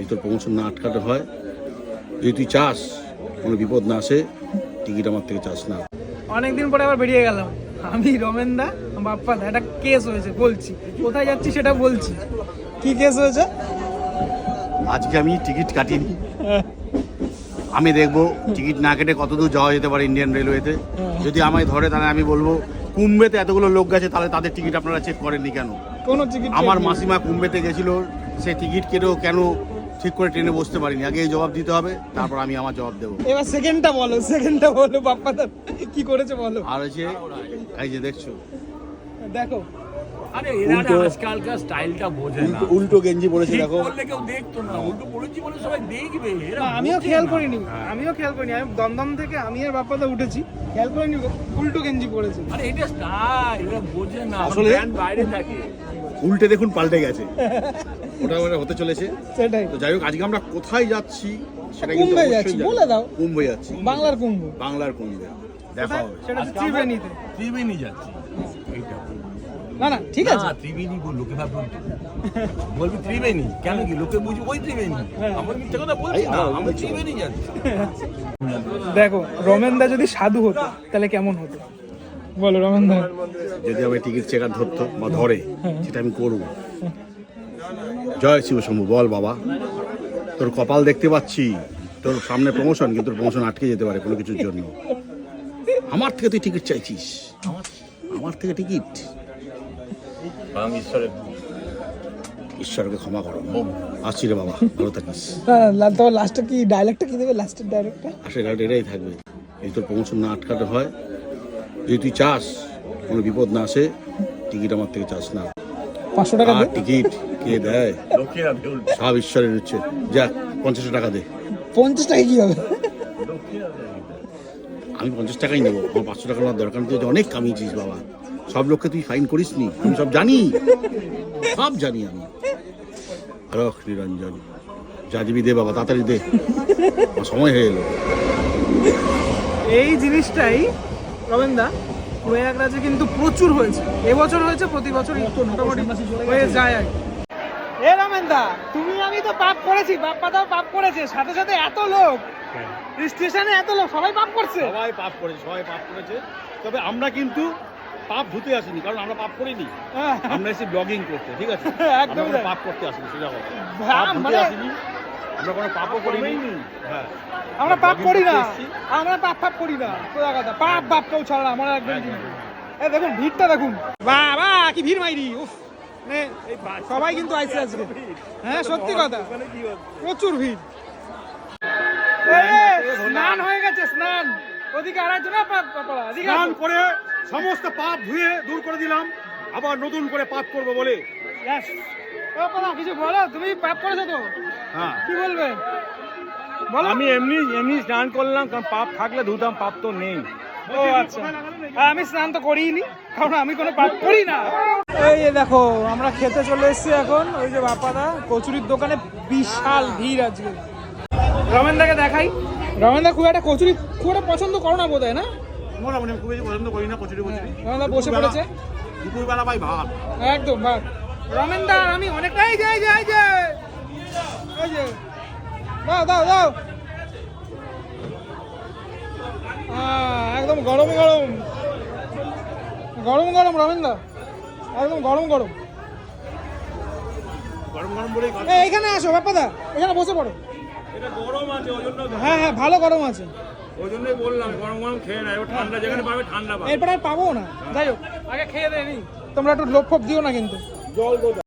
এই তোর প্রমোশন না আটকাতে হয়। যদি তুই চাস কোনো বিপদ না আসে টিকিট আমার থেকে চাস না। অনেকদিন পরে আবার বেরিয়ে গেলাম। আমি রমেনদা বাপ্পা দা একটা কেস হয়েছে বলছি। কোথায় যাচ্ছি সেটা বলছি। কি কেস হয়েছে? আজকে আমি টিকিট কাটিনি। আমি দেখব টিকিট না কেটে কত দূর যাওয়া যেতে পারে ইন্ডিয়ান রেলওয়েতে। যদি আমায় ধরে তাহলে আমি বলব কুম্বেতে এতগুলো লোক গেছে তাহলে তাদের টিকিট আপনারা চেক করেননি কেন? কোনো টিকিট আমার মাসিমা কুম্বেতে গেছিল সে টিকিট কেটেও কেন ঠিক করে ট্রেনে বসতে পারিনি। আগে এই জবাব দিতে হবে তারপর আমি আমার জবাব দেবো। এবার সেকেন্ডটা বলো সেকেন্ডটা বলো বাপ্পা দা কি করেছে বলো? আর হচ্ছে এই যে দেখছ। দেখো। আরে এরা উল্টো। আজকালকার স্টাইলটা বোঝে না। উল্টো উল্টো গেঞ্জি পরেছে দেখো। করলে কেউ দেখতো না। উল্টো পড়েছি বলে সবাই দেখবে এরা না, আমিও খেয়াল করিনি। আমিও খেয়াল করিনি। আমি দমদম থেকে আমি আর বাপ্পা উঠেছি। খেয়াল করিনি উল্টো গেঞ্জি পড়েছে আরে এটা স্টাইল এরা বোঝে না। আসলে- বাইরে থাকে। উল্টে দেখুন পাল্টে গেছে। ওটা ওটা হতে চলেছে। সেটাই। তো যাই হোক আজকে আমরা কোথায় যাচ্ছি সেটা কিন্তু কুম্ভে যাচ্ছি, বলে দাও। কুম্ভে যাচ্ছি। বাংলার কুম্ভ। বাংলার কুম্ভে। দেখা? হবে। সেটা ত্রিবেণীতে। ত্রিবেণী যাচ্ছি। এইটা না না ঠিক আছে। ত্রিবেণী বল লোকে ভাববে বলবি ত্রিবেণী? কেন কি? লোকে বুঝবে ওই ত্রিবেণী। আমার মিথ্যে কথা বলছি না আমরা ত্রিবেণী যাচ্ছি। দেখো রমেনদা যদি সাধু হতো তাহলে কেমন হতো? বলো রমেনদা যদি আমি টিকিট চেকার ধরতো বা ধরে সেটা আমি করব। জয় শিব শম্ভু বল বাবা। তোর কপাল দেখতে পাচ্ছি। তোর সামনে প্রমোশন কিন্তু তোর প্রমোশন আটকে যেতে পারে কোনো কিছুর জন্য। আমার থেকে তুই টিকিট চাইছিস? আমার থেকে টিকিট আমি ঈশ্বরের ঈশ্বরকে ক্ষমা করো। আসছি রে বাবা ভালো থাকিস। তো লাস্টে কি ডায়লগটা কি দেবে? লাস্টের ডায়লগটা আশা করি এটাই থাকবে। এই তোর প্রমোশন না আটকাতে হয় যদি তুই চাস কোনো বিপদ না আসে টিকিট আমার থেকে চাস না। পাঁচশো টাকা আর টিকিট কে দেয়? সব ঈশ্বরের হচ্ছে। যা পঞ্চাশ টাকা দে। পঞ্চাশ টাকা কি হবে? আমি পঞ্চাশ টাকাই নেব। আমার পাঁচশো টাকা নেওয়ার দরকার নেই। তুই অনেক কামিয়েছিস বাবা। সব লোককে তুই ফাইন করিস নি। আমি সব জানি। সব জানি আমি। রখ নিরঞ্জন। যা দিবি দে বাবা তাড়াতাড়ি দে। সময় হয়ে এলো। এই জিনিসটাই রমেনদা প্রয়াগরাজে কিন্তু প্রচুর হয়েছে। এবছর হয়েছে প্রতি বছর মোটামুটি হয়ে যায় আর এ রমেনদা তুমি আমি তো পাপ করেছি বাপ্পা দাও পাপ করেছে সাথে সাথে এত লোক স্টেশনে এত লোক সবাই পাপ করছে। সবাই পাপ করেছে সবাই পাপ করেছে। তবে আমরা কিন্তু পাপ ধুতে আসিনি কারণ আমরা পাপ করিনি। হ্যাঁ, আমরা এসে ব্লগিং করতে ঠিক আছে? একদম পাপ করতে আসিনি সোজা কথা। হ্যাঁ, পাপ ধুতে আসিনি। আমরা কোনো পাপও করিনি। হ্যাঁ। আমরা পাপ করি না। আমরা পাপ পাপ করি না। কথা পাপ বাপ কেউ ছাড়া আমরা একদম। এই দেখুন ভিড়টা দেখুন। বাবা কি ভিড় মাইরি উফ মানে সবাই কিন্তু আইসে আজকে হ্যাঁ সত্যি কথা। প্রচুর ভিড়। স্নান হয়ে গেছে স্নান। ওদিকে আড়াইছো না স্নান করে সমস্ত পাপ ধুয়ে দূর করে দিলাম। আবার নতুন করে পাপ করব বলে। কিছু বলো তুমি পাপ করেছ তো? হ্যাঁ। কি বলবে বলো। আমি এমনি এমনি স্নান করলাম কারণ পাপ থাকলে ধুতাম পাপ তো নেই। ও আচ্ছা। আর আমি স্নান তো করিনি কারণ আমি কোনো পাপ করি না। এই যে দেখো আমরা খেতে চলে এসেছি এখন ওই যে বাপাদা কচুরির দোকানে বিশাল ভিড় আজকে। রমেনদাকে দেখাই। রমেনদা খুব একটা কচুরি খুব একটা পছন্দ করো না বোধ হয় না? মোটামুটি আমি খুব বেশি পছন্দ করি না কচুরি কচুরি। রমেনদা বসে পড়েছে। দুপুরবেলা ভাই ভাত। একদম ভাগ রমেনদা আমি অনেকটাই যাই যাই যে এই যে দাও দাও দাও আহ, একদম গরম গরম। গরম গরম রমেনদা। একদম গরম গরম। এখানে আসো বাপ্পাদা। এখানে বসে পড়ো। এটা গরম আছে ওই জন্য হ্যাঁ হ্যাঁ ভালো গরম আছে। ওই জন্যই বললাম গরম গরম খেয়ে না এবার ঠান্ডা যেখানে পাবে ঠান্ডা পাবে। এরপর আর পাবো না। যাই হোক আগে খেয়ে দেয়নি। তোমরা একটু লোক ফোপ দিও না কিন্তু। জল